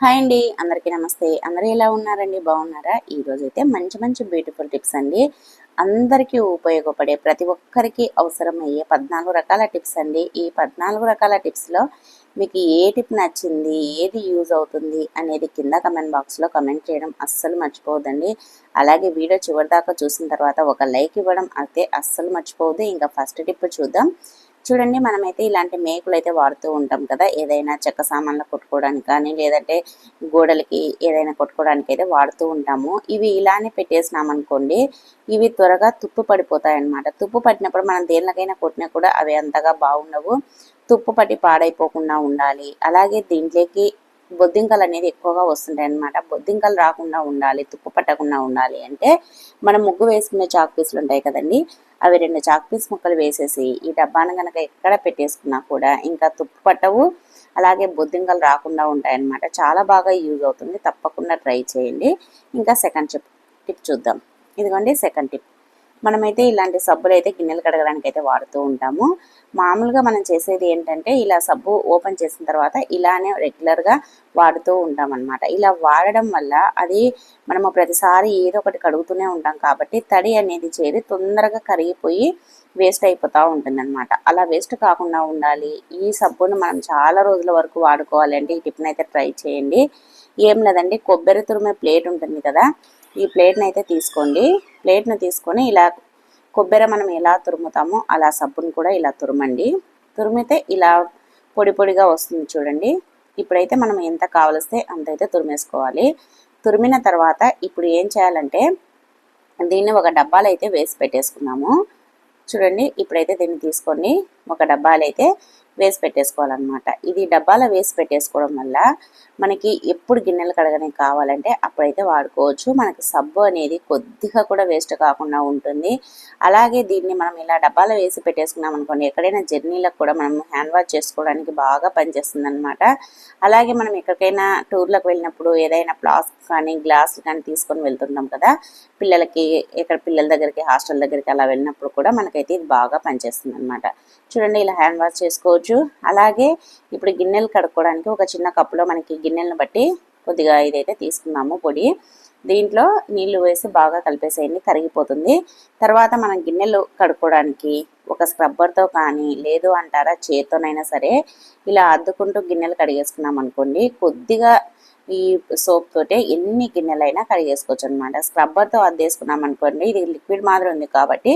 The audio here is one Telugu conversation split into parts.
హాయ్ అండి అందరికీ నమస్తే. అందరూ ఎలా ఉన్నారండి? బాగున్నారా? ఈ అయితే మంచి మంచి బ్యూటిఫుల్ టిప్స్ అండి. అందరికీ ఉపయోగపడే ప్రతి ఒక్కరికి అవసరమయ్యే పద్నాలుగు రకాల టిప్స్ అండి. ఈ పద్నాలుగు రకాల టిప్స్లో మీకు ఏ టిప్ నచ్చింది? ఏది యూజ్ అవుతుంది? అనేది కింద కమెంట్ బాక్స్లో కమెంట్ చేయడం అస్సలు మర్చిపోవద్దండి. అలాగే వీడియో చివరి దాకా చూసిన తర్వాత ఒక లైక్ ఇవ్వడం అయితే అస్సలు మర్చిపోవద్దు. ఇంకా ఫస్ట్ టిప్ చూద్దాం. చూడండి మనమైతే ఇలాంటి మేకులు అయితే వాడుతూ ఉంటాం కదా. ఏదైనా చెక్క సామాన్లు కొట్టుకోవడానికి కానీ లేదంటే గోడలకి ఏదైనా కొట్టుకోవడానికి అయితే వాడుతూ ఉంటాము. ఇవి ఇలానే పెట్టేసినాం అనుకోండి ఇవి త్వరగా తుప్పు పడిపోతాయి అన్నమాట తుప్పు పట్టినప్పుడు మనం దేనికైనా కొట్టినా కూడా అవి అంతగా బాగుండవు. తుప్పు పట్టి పాడైపోకుండా ఉండాలి. అలాగే దీంట్లోకి బొద్దింకలు అనేది ఎక్కువగా వస్తుంటాయి అనమాట బొద్దింకలు రాకుండా ఉండాలి తుప్పు పట్టకుండా ఉండాలి అంటే మనం ముగ్గు వేసుకునే చాక్ పీసులు ఉంటాయి కదండి. అవి రెండు చాక్ పీస్ ముక్కలు వేసేసి ఈ డబ్బాను కనుక ఎక్కడ పెట్టేసుకున్నా కూడా ఇంకా తుప్పు పట్టవు అలాగే బొద్దింకలు రాకుండా ఉంటాయి అనమాట చాలా బాగా యూజ్ అవుతుంది. తప్పకుండా ట్రై చేయండి. ఇంకా సెకండ్ టిప్ టిప్ చూద్దాం. ఇదిగోండి సెకండ్ టిప్. మనమైతే ఇలాంటి సబ్బులు అయితే గిన్నెలు కడగడానికి అయితే వాడుతూ ఉంటాము. మామూలుగా మనం చేసేది ఏంటంటే ఇలా సబ్బు ఓపెన్ చేసిన తర్వాత ఇలానే రెగ్యులర్గా వాడుతూ ఉంటాం అనమాట ఇలా వాడడం వల్ల అది మనము ప్రతిసారి ఏదో ఒకటి కడుగుతూనే ఉంటాం కాబట్టి తడి అనేది చేరి తొందరగా కరిగిపోయి వేస్ట్ అయిపోతూ ఉంటుంది అనమాట అలా వేస్ట్ కాకుండా ఉండాలి. ఈ సబ్బును మనం చాలా రోజుల వరకు వాడుకోవాలి అంటే ఈ టిప్ని అయితే ట్రై చేయండి. ఏం లేదండి కొబ్బరి తురిమే ప్లేట్ ఉంటుంది కదా ఈ ప్లేట్ని అయితే తీసుకోండి. ప్లేట్ను తీసుకొని ఇలా కొబ్బరి మనం ఎలా తురుముతామో అలా సబ్బును కూడా ఇలా తురమండి. తురిమితే ఇలా పొడి పొడిగా వస్తుంది చూడండి. ఇప్పుడైతే మనం ఎంత కావలిస్తే అంత అయితే తురిమేసుకోవాలి. తురిమిన తర్వాత ఇప్పుడు ఏం చేయాలంటే దీన్ని ఒక డబ్బాలో అయితే వేసి పెట్టేసుకున్నాము. చూడండి ఇప్పుడైతే దీన్ని తీసుకొని ఒక డబ్బాలు అయితే వేసి పెట్టేసుకోవాలన్నమాట. ఇది డబ్బాలో వేసి పెట్టేసుకోవడం వల్ల మనకి ఎప్పుడు గిన్నెలు కడగనే కావాలంటే అప్పుడైతే వాడుకోవచ్చు. మనకి సబ్బు అనేది కొద్దిగా కూడా వేస్ట్ కాకుండా ఉంటుంది. అలాగే దీన్ని మనం ఇలా డబ్బాలో వేసి పెట్టేసుకున్నాం అనుకోండి ఎక్కడైనా జర్నీలకు కూడా మనం హ్యాండ్ వాష్ చేసుకోవడానికి బాగా పనిచేస్తుంది అనమాట అలాగే మనం ఎక్కడికైనా టూర్లకు వెళ్ళినప్పుడు ఏదైనా ప్లాస్ కానీ గ్లాస్ కానీ తీసుకొని వెళ్తుంటాం కదా పిల్లలకి ఇక్కడ పిల్లల దగ్గరికి హాస్టల్ దగ్గరికి అలా వెళ్ళినప్పుడు కూడా మనకైతే ఇది బాగా పనిచేస్తుంది అనమాట చూడండి ఇలా హ్యాండ్ వాష్ చేసుకోవచ్చు. అలాగే ఇప్పుడు గిన్నెలు కడుక్కోవడానికి ఒక చిన్న కప్పులో మనకి గిన్నెలను బట్టి కొద్దిగా ఇదైతే తీసుకున్నాము పొడి. దీంట్లో నీళ్ళు వేసి బాగా కలిపేసేయండి కరిగిపోతుంది. తర్వాత మనం గిన్నెలు కడుక్కోవడానికి ఒక స్క్రబ్బర్తో కానీ లేదు అంటారా చేత్తోనైనా సరే ఇలా అద్దుకుంటూ గిన్నెలు కడిగేసుకున్నాం అనుకోండి కొద్దిగా ఈ సోప్ తోటే ఎన్ని గిన్నెలైనా కడిగేసుకోవచ్చు అనమాట స్క్రబ్బర్తో అద్దేసుకున్నాం అనుకోండి ఇది లిక్విడ్ మాదిరి ఉంది కాబట్టి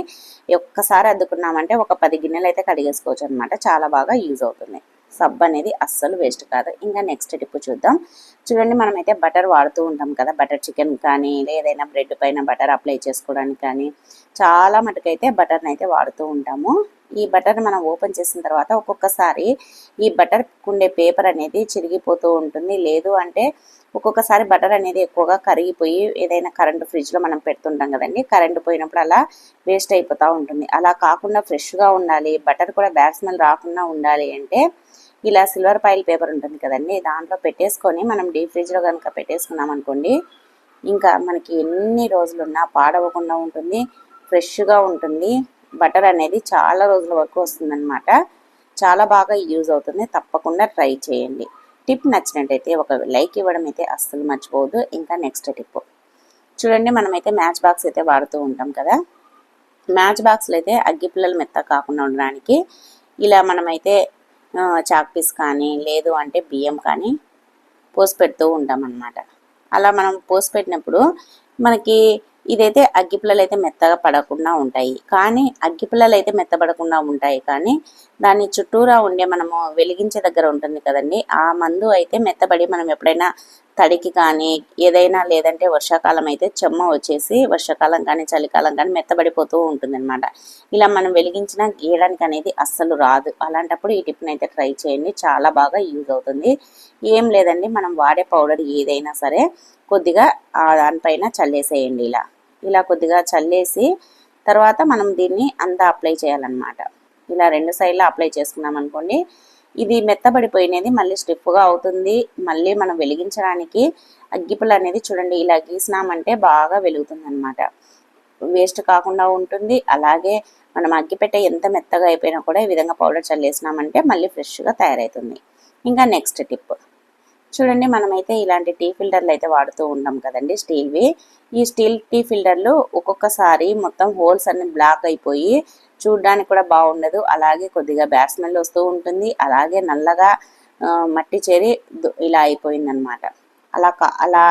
ఒక్కసారి అద్దుకున్నామంటే ఒక పది గిన్నెలు అయితే కడిగేసుకోవచ్చు అనమాట చాలా బాగా యూజ్ అవుతుంది. సబ్బు అనేది అస్సలు వేస్ట్ కాదు. ఇంకా నెక్స్ట్ టిప్ చూద్దాం. చూడండి మనమైతే బటర్ వాడుతూ ఉంటాం కదా బటర్ చికెన్ కానీ ఏదైనా బ్రెడ్ పైన బటర్ అప్లై చేసుకోవడానికి కానీ చాలా మటుకైతే బటర్ని అయితే వాడుతూ ఉంటాము. ఈ బటర్ మనం ఓపెన్ చేసిన తర్వాత ఒక్కొక్కసారి ఈ బటర్ ఉండే పేపర్ అనేది చిరిగిపోతూ ఉంటుంది. లేదు అంటే ఒక్కొక్కసారి బటర్ అనేది ఎక్కువగా కరిగిపోయి ఏదైనా కరెంటు ఫ్రిడ్జ్లో మనం పెడుతుంటాం కదండి కరెంటు పోయినప్పుడు అలా వేస్ట్ అయిపోతూ ఉంటుంది. అలా కాకుండా ఫ్రెష్గా ఉండాలి బటర్ కూడా బ్యాడ్ స్మెల్ రాకుండా ఉండాలి అంటే ఇలా సిల్వర్ పైల్ పేపర్ ఉంటుంది కదండి దాంట్లో పెట్టేసుకొని మనం డీప్ ఫ్రిడ్జ్లో కనుక పెట్టేసుకున్నాం అనుకోండి ఇంకా మనకి ఎన్ని రోజులున్నా పాడవకుండా ఉంటుంది ఫ్రెష్గా ఉంటుంది. బటర్ అనేది చాలా రోజుల వరకు వస్తుందన్నమాట. చాలా బాగా యూజ్ అవుతుంది. తప్పకుండా ట్రై చేయండి. టిప్ నచ్చినట్టయితే ఒక లైక్ ఇవ్వడం అయితే అస్సలు మర్చిపోవద్దు. ఇంకా నెక్స్ట్ టిప్. చూడండి మనమైతే మ్యాచ్ బాక్స్ అయితే వాడుతూ ఉంటాం కదా. మ్యాచ్ బాక్స్లో అయితే అగ్గి పిల్లలు మెత్త కాకుండా ఉండడానికి ఇలా మనమైతే చాక్ పీస్ కానీ లేదు అంటే బియ్యం కానీ పోసి పెడుతూ ఉంటాం అన్నమాట అలా మనం పోసి పెట్టినప్పుడు మనకి ఇదైతే అగ్గిపుల్లలు అయితే మెత్తగా పడకుండా ఉంటాయి. కానీ అగ్గిపుల్లలు అయితే మెత్తపడకుండా ఉంటాయి. కానీ దాని చుట్టూరా ఉండే మనము వెలిగించే దగ్గర ఉంటుంది కదండి ఆ మందు అయితే మెత్తబడి మనం ఎప్పుడైనా తడికి కానీ ఏదైనా లేదంటే వర్షాకాలం అయితే చెమ్మ వచ్చేసి వర్షాకాలం కానీ చలికాలం కానీ మెత్తబడిపోతూ ఉంటుంది అనమాట ఇలా మనం వెలిగించిన గీయడానికి అనేది అస్సలు రాదు. అలాంటప్పుడు ఈ టిప్ని అయితే ట్రై చేయండి. చాలా బాగా యూజ్ అవుతుంది. ఏం లేదండి మనం వాడే పౌడర్ ఏదైనా సరే కొద్దిగా దానిపైన చల్లేసేయండి ఇలా. ఇలా కొద్దిగా చల్లేసి తర్వాత మనం దీన్ని అంతా అప్లై చేయాలన్నమాట. ఇలా రెండు సైడ్లో అప్లై చేసుకున్నాం అనుకోండి ఇది మెత్తబడిపోయినది మళ్ళీ స్టిఫ్గా అవుతుంది. మళ్ళీ మనం వెలిగించడానికి అగ్గిపుల్ల అనేది చూడండి ఇలా గీసినామంటే బాగా వెలుగుతుంది అనమాట వేస్ట్ కాకుండా ఉంటుంది. అలాగే మనం అగ్గిపెట్టె ఎంత మెత్తగా అయిపోయినా కూడా ఈ విధంగా పౌడర్ చల్లేసినామంటే మళ్ళీ ఫ్రెష్గా తయారవుతుంది ఇంకా నెక్స్ట్ టిప్. చూడండి మనమైతే ఇలాంటి టీ ఫిల్టర్లు అయితే వాడుతూ ఉంటాం కదండి స్టీల్వి. ఈ స్టీల్ టీ ఫిల్టర్లు ఒక్కొక్కసారి మొత్తం హోల్స్ అన్ని బ్లాక్ అయిపోయి చూడడానికి కూడా బాగుండదు. అలాగే కొద్దిగా బ్యాడ్ స్మెల్ వస్తూ ఉంటుంది. అలాగే నల్లగా మట్టి చేరి ఇలా అయిపోయిందనమాట. అలా అలా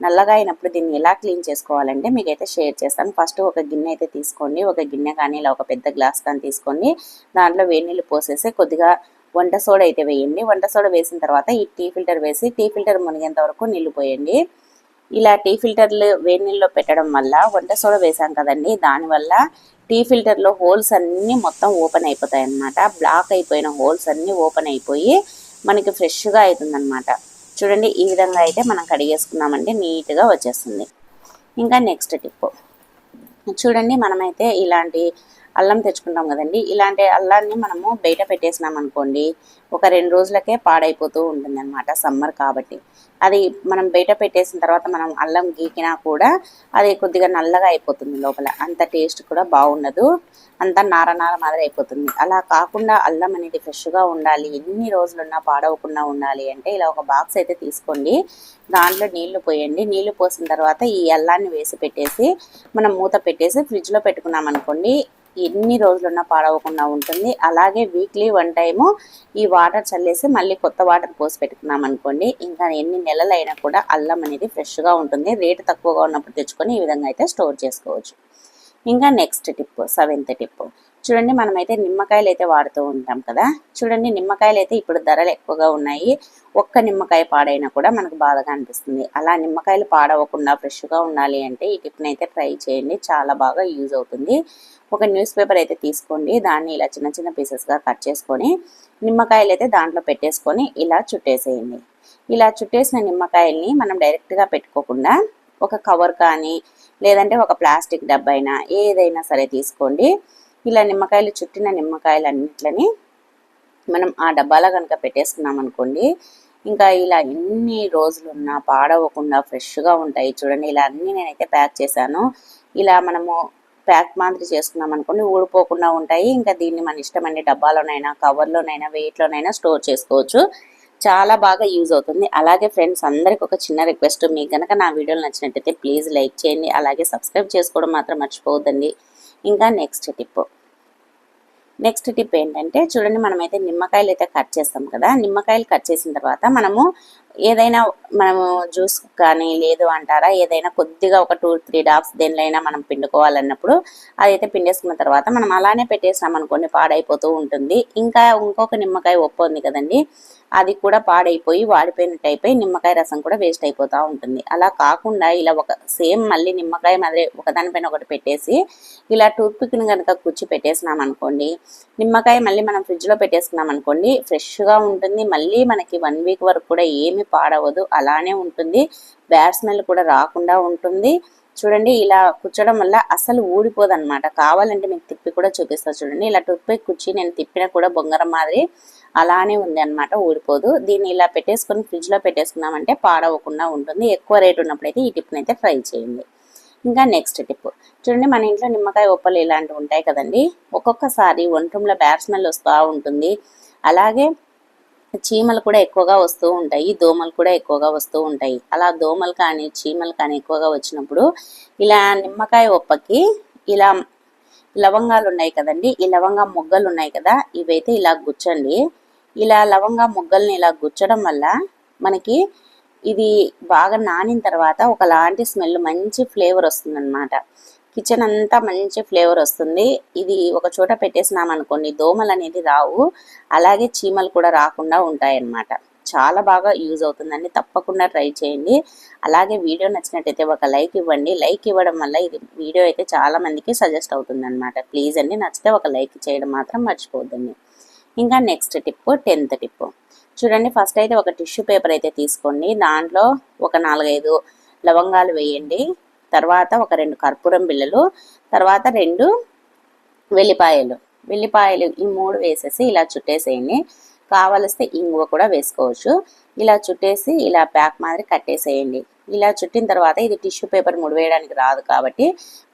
నల్లగా అయినప్పుడు దీన్ని ఎలా క్లీన్ చేసుకోవాలంటే మీకైతే షేర్ చేస్తాను. ఫస్ట్ ఒక గిన్నె అయితే తీసుకోండి. ఒక గిన్నె కానీ ఇలా ఒక పెద్ద గ్లాస్ కానీ తీసుకోండి దాంట్లో వేడి నీళ్ళు పోసేసి కొద్దిగా వంట సోడా అయితే వేయండి. వంట సోడా వేసిన తర్వాత ఈ టీ ఫిల్టర్ వేసి టీ ఫిల్టర్ మునిగేంత వరకు నీళ్ళు పోయండి. ఇలా టీ ఫిల్టర్లు వేడి నీళ్ళలో పెట్టడం వల్ల వంట సోడా వేసాం కదండి. దానివల్ల టీ ఫిల్టర్లో హోల్స్ అన్నీ మొత్తం ఓపెన్ అయిపోతాయి అన్నమాట బ్లాక్ అయిపోయిన హోల్స్ అన్నీ ఓపెన్ అయిపోయి మనకి ఫ్రెష్గా అవుతుందన్నమాట. చూడండి ఈ విధంగా అయితే మనం కడిగేసుకున్నామంటే నీట్గా వచ్చేస్తుంది. ఇంకా నెక్స్ట్ టిప్. చూడండి మనమైతే ఇలాంటి అల్లం తెచ్చుకుంటాం కదండి. ఇలాంటి అల్లాన్ని మనము బయట పెట్టేసినాం అనుకోండి ఒక రెండు రోజులకే పాడైపోతూ ఉంటుంది అనమాట సమ్మర్ కాబట్టి. అది మనం బయట పెట్టేసిన తర్వాత మనం అల్లం గీకినా కూడా అది కొద్దిగా నల్లగా అయిపోతుంది లోపల. అంత టేస్ట్ కూడా బాగుండదు. అంత నార నార మాదిరి అయిపోతుంది. అలా కాకుండా అల్లం అనేది ఫ్రెష్గా ఉండాలి. ఎన్ని రోజులున్నా పాడవకుండా ఉండాలి అంటే ఇలా ఒక బాక్స్ అయితే తీసుకోండి. దాంట్లో నీళ్ళు పోయండి. నీళ్ళు పోసిన తర్వాత ఈ అల్లాన్ని వేసి పెట్టేసి మనం మూత పెట్టేసి ఫ్రిడ్జ్లో పెట్టుకున్నాం అనుకోండి ఎన్ని రోజులున్నా పాడవకుండా ఉంటుంది. అలాగే వీక్లీ వన్ టైము ఈ వాటర్ చల్లేసి మళ్ళీ కొత్త వాటర్ పోసి పెట్టుకున్నాం అనుకోండి ఇంకా ఎన్ని నెలలైనా కూడా అల్లం అనేది ఫ్రెష్గా ఉంటుంది. రేటు తక్కువగా ఉన్నప్పుడు తెచ్చుకొని ఈ విధంగా అయితే స్టోర్ చేసుకోవచ్చు. ఇంకా నెక్స్ట్ టిప్ సెవెంత్ టిప్ చూడండి మనమైతే నిమ్మకాయలు అయితే వాడుతూ ఉంటాం కదా. చూడండి నిమ్మకాయలు అయితే ఇప్పుడు ధరలు ఎక్కువగా ఉన్నాయి. ఒక్క నిమ్మకాయ పాడైనా కూడా మనకు బాధగా అనిపిస్తుంది. అలా నిమ్మకాయలు పాడవకుండా ఫ్రెష్గా ఉండాలి అంటే ఈ టిఫిన్ అయితే ట్రై చేయండి. చాలా బాగా యూజ్ అవుతుంది. ఒక న్యూస్ పేపర్ అయితే తీసుకోండి. దాన్ని ఇలా చిన్న చిన్న పీసెస్గా కట్ చేసుకొని నిమ్మకాయలు అయితే దాంట్లో పెట్టేసుకొని ఇలా చుట్టేసేయండి. ఇలా చుట్టేసిన నిమ్మకాయల్ని మనం డైరెక్ట్గా పెట్టుకోకుండా ఒక కవర్ కానీ లేదంటే ఒక ప్లాస్టిక్ డబ్బైనా ఏదైనా సరే తీసుకోండి. ఇలా నిమ్మకాయలు చుట్టిన నిమ్మకాయలు అన్నిట్లని మనం ఆ డబ్బాలో కనుక పెట్టేసుకున్నాం అనుకోండి ఇంకా ఇలా ఎన్ని రోజులు ఉన్నా పాడవకుండా ఫ్రెష్గా ఉంటాయి. చూడండి ఇలా అన్నీ నేనైతే ప్యాక్ చేశాను. ఇలా మనము ప్యాక్ మాదిరి చేసుకున్నాం అనుకోండి ఊడిపోకుండా ఉంటాయి. ఇంకా దీన్ని మన ఇష్టమైన డబ్బాలోనైనా కవర్లోనైనా వెయిట్లోనైనా స్టోర్ చేసుకోవచ్చు. చాలా బాగా యూజ్ అవుతుంది. అలాగే ఫ్రెండ్స్ అందరికి ఒక చిన్న రిక్వెస్ట్. మీకు కనుక నా వీడియోలు నచ్చినట్టయితే ప్లీజ్ లైక్ చేయండి. అలాగే సబ్స్క్రైబ్ చేసుకోవడం మాత్రం మర్చిపోవద్దండి. ఇంకా నెక్స్ట్ టిప్. నెక్స్ట్ టిప్ ఏంటంటే చూడండి మనమైతే నిమ్మకాయలు అయితే కట్ చేస్తాం కదా నిమ్మకాయలు కట్ చేసిన తర్వాత మనము ఏదైనా మనము జ్యూస్ కానీ లేదు అంటారా ఏదైనా కొద్దిగా ఒక టూ త్రీ డాప్స్ దేనిలైనా మనం పిండుకోవాలన్నప్పుడు అదైతే పిండేసుకున్న తర్వాత మనం అలానే పెట్టేసాం అనుకోండి పాడైపోతూ ఉంటుంది. ఇంకా ఇంకొక నిమ్మకాయ ఒప్పు ఉంది కదండి అది కూడా పాడైపోయి వాడిపోయినట్టు అయిపోయి నిమ్మకాయ రసం కూడా వేస్ట్ అయిపోతూ ఉంటుంది. అలా కాకుండా ఇలా ఒక సేమ్ మళ్ళీ నిమ్మకాయ మాదిరి ఒకదానిపైన ఒకటి పెట్టేసి ఇలా టూత్ పిక్ని కనుక కుచ్చి పెట్టేసినాం అనుకోండి నిమ్మకాయ మళ్ళీ మనం ఫ్రిడ్జ్లో పెట్టేసుకున్నాం అనుకోండి ఫ్రెష్గా ఉంటుంది. మళ్ళీ మనకి వన్ వీక్ వరకు కూడా ఏమి పాడవదు. అలానే ఉంటుంది. బ్యాడ్ స్మెల్ కూడా రాకుండా ఉంటుంది. చూడండి ఇలా కూర్చోడం వల్ల అసలు ఊడిపోదు అనమాట కావాలంటే మీకు తిప్పి కూడా చూపిస్తా. చూడండి ఇలా టూర్పిక్ కూర్చి నేను తిప్పిన కూడా బొంగరం మాదిరి అలానే ఉంది అనమాట ఊడిపోదు. దీన్ని ఇలా పెట్టేసుకొని ఫ్రిడ్జ్లో పెట్టేసుకున్నామంటే పాడవకుండా ఉంటుంది. ఎక్కువ రేట్ ఉన్నప్పుడైతే ఈ టిప్ని అయితే ఫ్రై చేయండి. ఇంకా నెక్స్ట్ టిప్. చూడండి మన ఇంట్లో నిమ్మకాయ ఉప్పలు ఇలాంటివి ఉంటాయి కదండి. ఒక్కొక్కసారి ఒంట్రంలో బ్యాడ్ స్మెల్ వస్తూ ఉంటుంది. అలాగే చీమలు కూడా ఎక్కువగా వస్తూ ఉంటాయి దోమలు కూడా ఎక్కువగా వస్తూ ఉంటాయి. అలా దోమలు కానీ చీమలు కానీ ఎక్కువగా వచ్చినప్పుడు ఇలా నిమ్మకాయ ఉప్పకి ఇలా లవంగాలు ఉన్నాయి కదండి ఈ లవంగా మొగ్గలు ఉన్నాయి కదా ఇవైతే ఇలా గుచ్చండి. ఇలా లవంగా మొగ్గల్ని ఇలా గుచ్చడం వల్ల మనకి ఇది బాగా నానిన తర్వాత ఒకలాంటి స్మెల్ మంచి ఫ్లేవర్ వస్తుందన్నమాట. కిచెన్ అంతా మంచి ఫ్లేవర్ వస్తుంది. ఇది ఒక చోట పెట్టేసినాం అనుకోండి దోమలు అనేది రావు. అలాగే చీమలు కూడా రాకుండా ఉంటాయన్నమాట. చాలా బాగా యూజ్ అవుతుందండి. తప్పకుండా ట్రై చేయండి. అలాగే వీడియో నచ్చినట్టయితే ఒక లైక్ ఇవ్వండి. లైక్ ఇవ్వడం వల్ల ఇది వీడియో అయితే చాలా మందికి సజెస్ట్ అవుతుంది అనమాట ప్లీజ్ అండి నచ్చితే ఒక లైక్ చేయడం మాత్రం మర్చిపోద్దండి ఇంకా నెక్స్ట్ టిప్ టెన్త్ టిప్ చూడండి ఫస్ట్ అయితే ఒక టిష్యూ పేపర్ అయితే తీసుకోండి. దాంట్లో ఒక నాలుగైదు లవంగాలు వేయండి. తర్వాత ఒక రెండు కర్పూరం బిళ్ళలు. తర్వాత రెండు వెల్లిపాయలు. వెల్లిపాయలు ఈ మూడు వేసేసి ఇలా చుట్టేసేయండి. కావలిస్తే ఇంగువ కూడా వేసుకోవచ్చు. ఇలా చుట్టేసి ఇలా ప్యాక్ మాదిరి కట్టేసేయండి. ఇలా చుట్టిన తర్వాత ఇది టిష్యూ పేపర్ ముడివేయడానికి రాదు కాబట్టి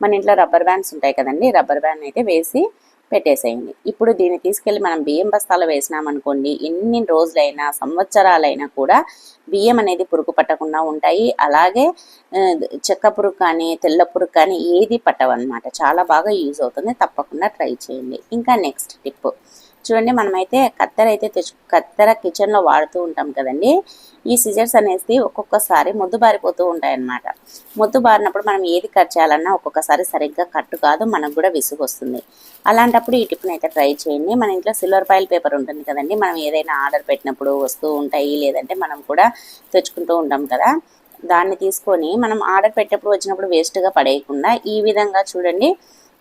మన ఇంట్లో రబ్బర్ బ్యాండ్స్ ఉంటాయి కదండి రబ్బర్ బ్యాండ్ అయితే వేసి పెట్టేసేయండి. ఇప్పుడు దీన్ని తీసుకెళ్ళి మనం బియ్యం బస్తాలో వేసినామనుకోండి ఎన్ని రోజులైనా సంవత్సరాలైనా కూడా బియ్యం అనేది పురుగు పట్టకుండా ఉంటాయి. అలాగే చెక్క పురుగు కానీ తెల్ల పురుగు కానీ ఏది పట్టవన్నమాట. చాలా బాగా యూజ్ అవుతుంది. తప్పకుండా ట్రై చేయండి. ఇంకా నెక్స్ట్ టిప్. చూడండి మనమైతే కత్తెర అయితే తెచ్చు కత్తెర కిచెన్లో వాడుతూ ఉంటాం కదండి. ఈ సిజర్స్ అనేది ఒక్కొక్కసారి ముద్దు బారిపోతూ ఉంటాయన్నమాట. ముద్దు మొద్దు బారినప్పుడు మనం ఏది కట్ చేయాలన్నా ఒక్కొక్కసారి సరిగ్గా కట్టు కాదు మనకు కూడా విసుగు వస్తుంది అలాంటప్పుడు ఈ టిప్ని అయితే ట్రై చేయండి. మన ఇంట్లో సిల్వర్ ఫైల్ పేపర్ ఉంటుంది కదండి మనం ఏదైనా ఆర్డర్ పెట్టినప్పుడు వస్తూ ఉంటాయి లేదంటే మనం కూడా తెచ్చుకుంటూ ఉంటాం కదా. దాన్ని తీసుకొని మనం ఆర్డర్ పెట్టేప్పుడు వచ్చినప్పుడు వేస్ట్గా పడేయకుండా ఈ విధంగా చూడండి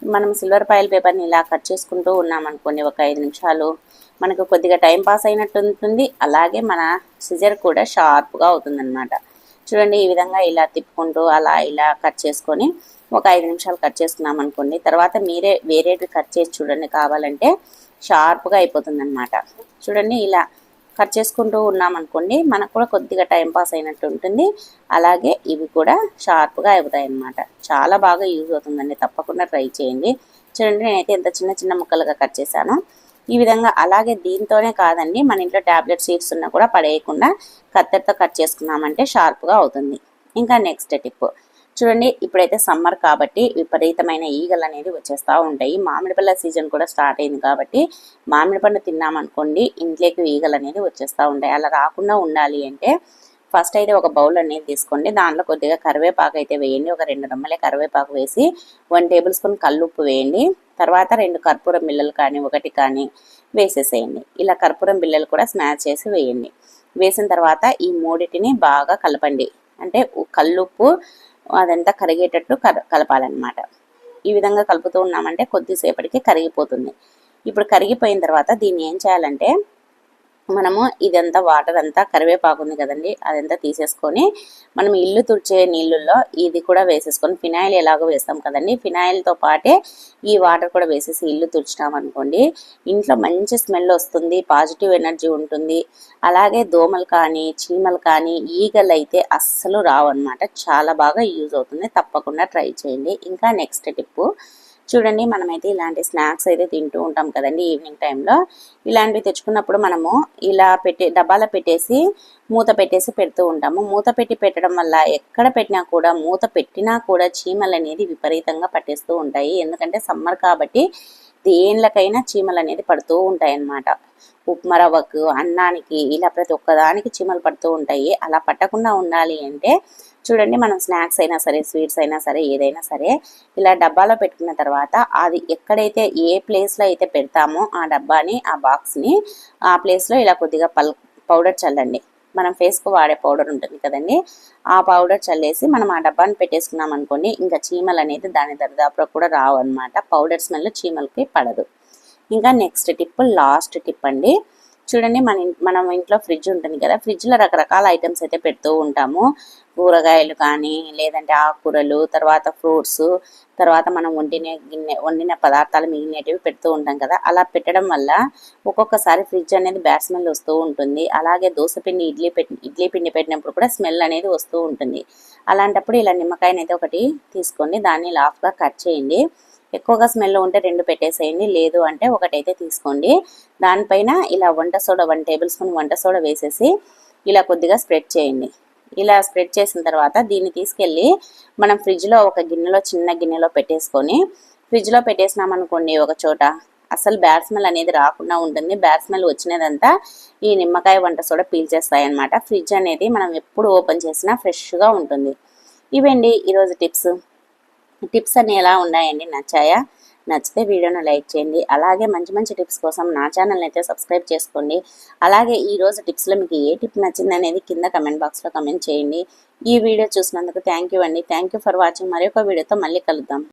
మనం సిల్వర్ ఫైల్ పేపర్ని ఇలా కట్ చేసుకుంటూ ఉన్నామనుకోండి ఒక ఐదు నిమిషాలు. మనకు కొద్దిగా టైం పాస్ అయినట్టు ఉంటుంది. అలాగే మన సిజర్ కూడా షార్ప్గా అవుతుందన్నమాట. చూడండి ఈ విధంగా ఇలా తిప్పుకుంటూ అలా ఇలా కట్ చేసుకొని ఒక ఐదు నిమిషాలు కట్ చేసుకున్నాం అనుకోండి తర్వాత మీరే వేరేవి కట్ చేసి చూడండి కావాలంటే షార్ప్గా అయిపోతుంది అనమాట చూడండి ఇలా కట్ చేసుకుంటూ ఉన్నామనుకోండి మనకు కూడా కొద్దిగా టైం పాస్ అయినట్టు ఉంటుంది. అలాగే ఇవి కూడా షార్ప్గా అవుతాయి అన్నమాట చాలా బాగా యూజ్ అవుతుందండి. తప్పకుండా ట్రై చేయండి. చూడండి నేనైతే ఎంత చిన్న చిన్న ముక్కలుగా కట్ చేశాను. ఈ విధంగా అలాగే దీంతోనే కాదండి మన ఇంట్లో ట్యాబ్లెట్ సీడ్స్ ఉన్నా కూడా పడేయకుండా కత్తెరతో కట్ చేసుకున్నామంటే షార్ప్గా అవుతుంది. ఇంకా నెక్స్ట్ టిప్. చూడండి ఇప్పుడైతే సమ్మర్ కాబట్టి విపరీతమైన ఈగలు అనేది వచ్చేస్తూ ఉంటాయి. మామిడి పళ్ళ సీజన్ కూడా స్టార్ట్ అయింది కాబట్టి మామిడి పండు తిన్నామనుకోండి ఇంట్లోకి ఈగలు అనేది వచ్చేస్తూ ఉంటాయి. అలా రాకుండా ఉండాలి అంటే ఫస్ట్ అయితే ఒక బౌల్ అనేది తీసుకోండి. దాంట్లో కొద్దిగా కరివేపాకు అయితే వేయండి. ఒక రెండు రమ్మలే కరివేపాకు వేసి వన్ టేబుల్ స్పూన్ కల్లుప్పు వేయండి. తర్వాత రెండు కర్పూరం బిల్లలు కానీ ఒకటి కానీ వేసేసేయండి. ఇలా కర్పూరం బిల్లలు కూడా స్మాష్ చేసి వేయండి. వేసిన తర్వాత ఈ మూడిటిని బాగా కలపండి. అంటే కల్లుప్పు అదంతా కరిగేటట్టు కల కలపాలన్నమాట. ఈ విధంగా కలుపుతూ ఉన్నామంటే కొద్దిసేపటికి కరిగిపోతుంది. ఇప్పుడు కరిగిపోయిన తర్వాత దీన్ని ఏం చేయాలంటే మనము ఇదంతా వాటర్ అంతా కరివేపాకు ఉంది కదండి అదంతా తీసేసుకొని మనం ఇల్లు తుడిచే నీళ్ళల్లో ఇది కూడా వేసేసుకొని ఫినాయిల్ ఎలాగో వేస్తాం కదండి ఫినాయిల్తో పాటే ఈ వాటర్ కూడా వేసేసి ఇల్లు తుడిచినాం అనుకోండి ఇంట్లో మంచి స్మెల్ వస్తుంది పాజిటివ్ ఎనర్జీ ఉంటుంది. అలాగే దోమలు కానీ చీమలు కానీ ఈగలు అయితే అస్సలు రావన్నమాట చాలా బాగా యూజ్ అవుతుంది తప్పకుండా ట్రై చేయండి. ఇంకా నెక్స్ట్ టిప్పు చూడండి మనమైతే ఇలాంటి స్నాక్స్ అయితే తింటూ ఉంటాం కదండి ఈవినింగ్ టైంలో. ఇలాంటివి తెచ్చుకున్నప్పుడు మనము ఇలా పెట్టి డబ్బాలో పెట్టేసి మూత పెట్టేసి పెడుతూ ఉంటాము. మూత పెట్టి పెట్టడం వల్ల ఎక్కడ పెట్టినా కూడా మూత పెట్టినా కూడా చీమలు అనేది విపరీతంగా పట్టేస్తూ ఉంటాయి. ఎందుకంటే సమ్మర్ కాబట్టి దేనిలకైనా చీమలు అనేది పడుతూ ఉంటాయి అన్నమాట ఉప్మా రవ్వకు అన్నానికి ఇలా ప్రతి ఒక్కదానికి చీమలు పడుతూ ఉంటాయి. అలా పట్టకుండా ఉండాలి అంటే చూడండి మనం స్నాక్స్ అయినా సరే స్వీట్స్ అయినా సరే ఏదైనా సరే ఇలా డబ్బాలో పెట్టుకున్న తర్వాత అది ఎక్కడైతే ఏ ప్లేస్లో అయితే పెడతామో ఆ డబ్బాని ఆ బాక్స్ని ఆ ప్లేస్లో ఇలా కొద్దిగా పల్ పౌడర్ చల్లండి. మనం ఫేస్కు వాడే పౌడర్ ఉంటుంది కదండి. ఆ పౌడర్ చల్లేసి మనం ఆ డబ్బాని పెట్టేసుకున్నాం అనుకోండి ఇంకా చీమలు అనేది దాని దరిదాపులో కూడా రావు అనమాట పౌడర్ స్మెల్ చీమలకి పడదు. ఇంకా నెక్స్ట్ టిప్ లాస్ట్ టిప్ అండి. చూడండి మన మనం ఇంట్లో ఫ్రిడ్జ్ ఉంటుంది కదా ఫ్రిడ్జ్లో రకరకాల ఐటమ్స్ అయితే పెడుతూ ఉంటాము. కూరగాయలు కానీ లేదంటే ఆకుకూరలు తర్వాత ఫ్రూట్స్ తర్వాత మనం వండిన గిన్నె వండిన పదార్థాలు మిగిలినవి పెడుతూ ఉంటాం కదా. అలా పెట్టడం వల్ల ఒక్కొక్కసారి ఫ్రిడ్జ్ అనేది బ్యాడ్ స్మెల్ వస్తూ ఉంటుంది. అలాగే దోశ పిండి ఇడ్లీ పెట్టి ఇడ్లీ పిండి పెట్టినప్పుడు కూడా స్మెల్ అనేది వస్తూ ఉంటుంది. అలాంటప్పుడు ఇలా నిమ్మకాయనైతే ఒకటి తీసుకోండి. దాన్ని లాఫ్గా కట్ చేయండి. ఎక్కువగా స్మెల్ ఉంటే రెండు పెట్టేసేయండి. లేదు అంటే ఒకటైతే తీసుకోండి. దానిపైన ఇలా వంట సోడా వన్ టేబుల్ స్పూన్ వంట సోడా వేసేసి ఇలా కొద్దిగా స్ప్రెడ్ చేయండి. ఇలా స్ప్రెడ్ చేసిన తర్వాత దీన్ని తీసుకెళ్ళి మనం ఫ్రిడ్జ్లో ఒక గిన్నెలో చిన్న గిన్నెలో పెట్టేసుకొని ఫ్రిడ్జ్లో పెట్టేసినాం అనుకోండి ఒక చోట అసలు బ్యాడ్ స్మెల్ అనేది రాకుండా ఉంటుంది. బ్యాడ్ స్మెల్ వచ్చినదంతా ఈ నిమ్మకాయ వంట సోడా పీల్చేస్తాయి అనమాట ఫ్రిడ్జ్ అనేది మనం ఎప్పుడు ఓపెన్ చేసినా ఫ్రెష్గా ఉంటుంది. ఇవండి ఈరోజు టిప్స్. టిప్స్ అన్ని ఎలా ఉన్నాయండి? నచ్చాయా? నచ్చితే వీడియోను లైక్ చేయండి. అలాగే మంచి మంచి టిప్స్ కోసం నా ఛానల్ని అయితే సబ్స్క్రైబ్ చేసుకోండి. అలాగే ఈరోజు టిప్స్లో మీకు ఏ టిప్ నచ్చింది అనేది కింద కమెంట్ బాక్స్లో కమెంట్ చేయండి. ఈ వీడియో చూసినందుకు థ్యాంక్ యూ అండి. Thank you for watching. మరొక వీడియోతో మళ్ళీ కలుద్దాం.